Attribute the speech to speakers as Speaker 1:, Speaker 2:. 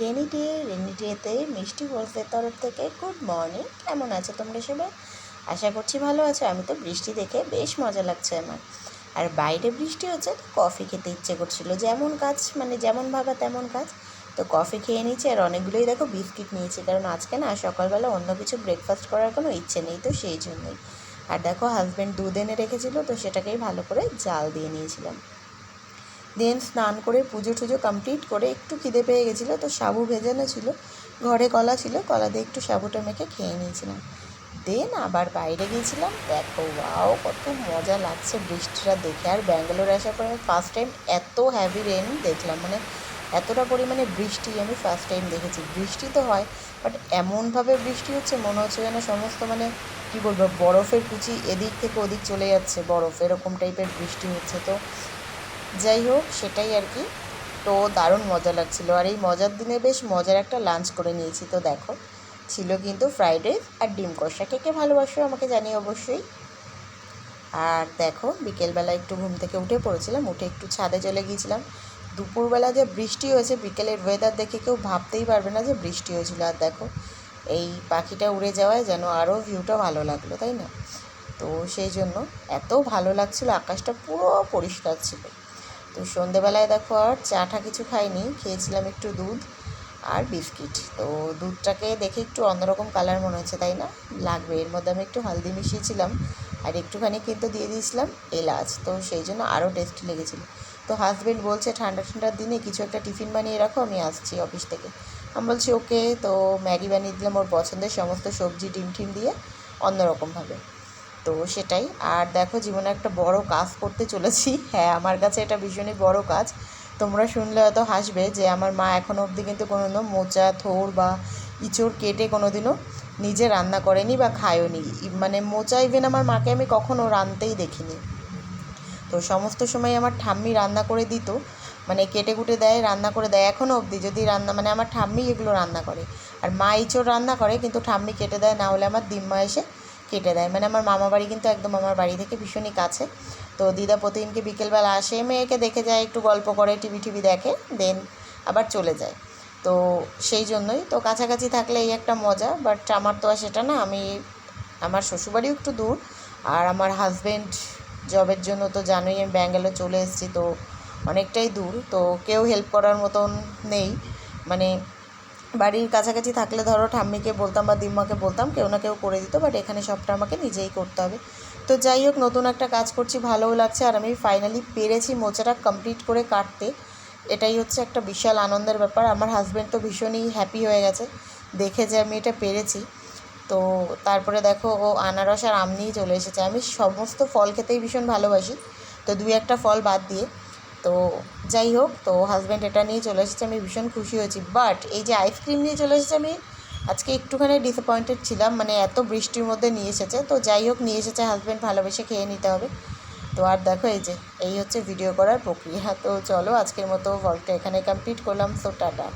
Speaker 1: Rainy day rainy ডেতে মিষ্টি বলসের তরফ থেকে গুড মর্নিং। কেমন আছো তোমরা সবাই? আশা করছি ভালো আছো। আমি তো বৃষ্টি দেখে বেশ মজা লাগছে আমার। আর বাইরে বৃষ্টি হচ্ছে তো কফি খেতে ইচ্ছে করছিল। যেমন কাজ মানে যেমন ভাবা তেমন কাজ। তো কফি খেয়ে নিয়েছি আর অনেকগুলোই দেখো বিস্কিট নিয়েছি। কারণ আজকে না সকালবেলা অন্য কিছু ব্রেকফাস্ট করার কোনো ইচ্ছে নেই তো সেই জন্যই। আর দেখো হাজব্যান্ড দুধ এনে রেখেছিল তো সেটাকেই ভালো করে জাল দিয়ে নিয়েছিলাম। দেন স্নান করে পুজো টুজো কমপ্লিট করে একটু খিদে পেয়ে গেছিল, তো সাবু ভেজানো ছিল ঘরে কলা ছিল, কলা দিয়ে একটু সাবুটা মেখে খেয়ে নিয়েছিলাম। দেন আবার বাইরে গিয়েছিলাম, দেখো ওয়াও কত মজা লাগছে বৃষ্টিটা দেখে। আর ব্যাঙ্গালোর আসার পরে ফার্স্ট টাইম এত হ্যাভি রেন দেখলাম মানে এতটা পরিমাণে বৃষ্টি আমি ফার্স্ট টাইম দেখেছি। বৃষ্টি তো হয় বাট এমনভাবে বৃষ্টি হচ্ছে, মনে হচ্ছে যেন সমস্ত মানে কী বলব, বরফের কুচি এদিক থেকে ওদিক চলে যাচ্ছে, বরফ, এরকম টাইপের বৃষ্টি হচ্ছে। তো যাই হোক সেটাই আর কি। তো দারুণ মজা লাগছিল। আর এই মজার দিনে বেশ মজার একটা লাঞ্চ করে নিয়েছি, তো দেখো। ছিল কিন্তু ফ্রাইড রাইস আর ডিম কষা। কে কে ভালোবাসো আমাকে জানিয়ে অবশ্যই। আর দেখো, বিকেলবেলা একটু ঘুম থেকে উঠে পড়েছিলাম, উঠে একটু ছাদে চলে গিয়েছিলাম। দুপুরবেলা যে বৃষ্টি হয়েছে, বিকেলের ওয়েদার দেখে কেউ ভাবতেই পারবে না যে বৃষ্টি হয়েছিল। আর দেখো, এই পাখিটা উড়ে যাওয়ায় যেন আরও ভিউটা ভালো লাগল, তাই না? তো সেই জন্য এত ভালো লাগছিল, আকাশটা পুরো পরিষ্কার ছিল। তো সন্ধেবেলায় দেখো আর চাটা কিছু খাইনি, খেয়েছিলাম একটু দুধ আর বিস্কিট। তো দুধটাকে দেখে একটু অন্যরকম কালার মনে হচ্ছে, তাই না? লাগবে। এর মধ্যে আমি একটু হালদি মিশিয়েছিলাম আর একটুখানি কিন্তু দিয়ে দিয়েছিলাম এলাচ। তো সেই জন্য আরও টেস্টি লেগেছিলো। তো হাজব্যান্ড বলছে, ঠান্ডা ঠান্ডার দিনে কিছু একটা টিফিন বানিয়ে রাখো, আমি আসছি অফিস থেকে। আমি বলছি, ওকে। তো ম্যাগি বানিয়ে দিলাম ওর পছন্দের সমস্ত সবজি, ডিম টিম দিয়ে অন্যরকমভাবে। তো সেটাই। আর দেখো জীবনে একটা বড় কাজ করতে চলেছি। হ্যাঁ আমার কাছে এটা ভীষণই বড় কাজ। তোমরা শুনলে হয়তো হাসবে যে আমার মা এখনও অবধি কিন্তু কোনোদিনও মোচা, থোর বা ইঁচড় কেটে কোনোদিনও নিজে রান্না করেনি বা খায়ওনি মানে মোচা ইভেন আমার মাকে আমি কখনও রাঁধতেই দেখিনি। তো সমস্ত সময় আমার ঠাম্মি রান্না করে দিত। মানে কেটে কুটে দেয়, রান্না করে দেয় এখনও অবধি। যদি রান্না মানে আমার ঠাম্মি এগুলো রান্না করে। আর মা ইঁচড় রান্না করে, কিন্তু ঠাম্মি কেটে দেয়, না হলে আমার দিম্মা এসে কেটে দেয়। মানে আমার মামা বাড়ি কিন্তু একদম আমার বাড়ি থেকে ভীষণই কাছে। তো দিদা প্রতিদিনকে বিকেলবেলা আসে, মেয়েকে দেখে যায়, একটু গল্প করে, টিভি টিভি দেখে, দেন আবার চলে যায়। তো সেই জন্যই। তো কাছাকাছি থাকলে এই একটা মজা বাট আমার তো আর সেটা না, আমি আমার শ্বশুরবাড়িও একটু দূর, আর আমার হাজব্যান্ড জবের জন্য তো জানোই, আমি ব্যাঙ্গালোর চলে এসেছি, তো অনেকটাই দূর। তো কেউ হেল্প করার মতন নেই। মানে বাড়ির কাছাকাছি থাকলে ধরো ঠাম্মিকে বলতাম বা দিম্মাকে বলতাম, কেউ না কেউ করে দিত বাট এখানে সবটা আমাকে নিজেই করতে হবে। তো যাই হোক, নতুন একটা কাজ করছি, ভালোও লাগছে, আর আমি ফাইনালি পেরেছি মোচাটা কমপ্লিট করে কাটতে। এটাই হচ্ছে একটা বিশাল আনন্দের ব্যাপার। আমার হাজব্যান্ড তো ভীষণই হ্যাপি হয়ে গেছে, দেখে যে আমি এটা পেরেছি। তো তারপরে দেখো, ও আনারস আর আম চলে এসেছে। আমি সমস্ত ফল খেতেই ভীষণ ভালোবাসি। তো দুই একটা ফল বাদ দিয়ে তো যাই হোক, তো হাজব্যান্ড এটা নিয়ে চলে এসেছে, আমি ভীষণ খুশি হয়েছি। বাট এই যে আইসক্রিম নিয়ে চলে এসেছে, আমি আজকে একটুখানি ডিসঅ্যাপয়েন্টেড ছিলাম মানে এত বৃষ্টির মধ্যে নিয়ে এসেছে। তো যাই হোক, নিয়ে এসেছে হাজব্যান্ড ভালোবেসে খেয়ে নিতে হবে। তো আর দেখো এই যে, এই হচ্ছে ভিডিও করার প্রক্রিয়া। তো চলো, আজকের মতো ভলটা এখানে কমপ্লিট করলাম। So tata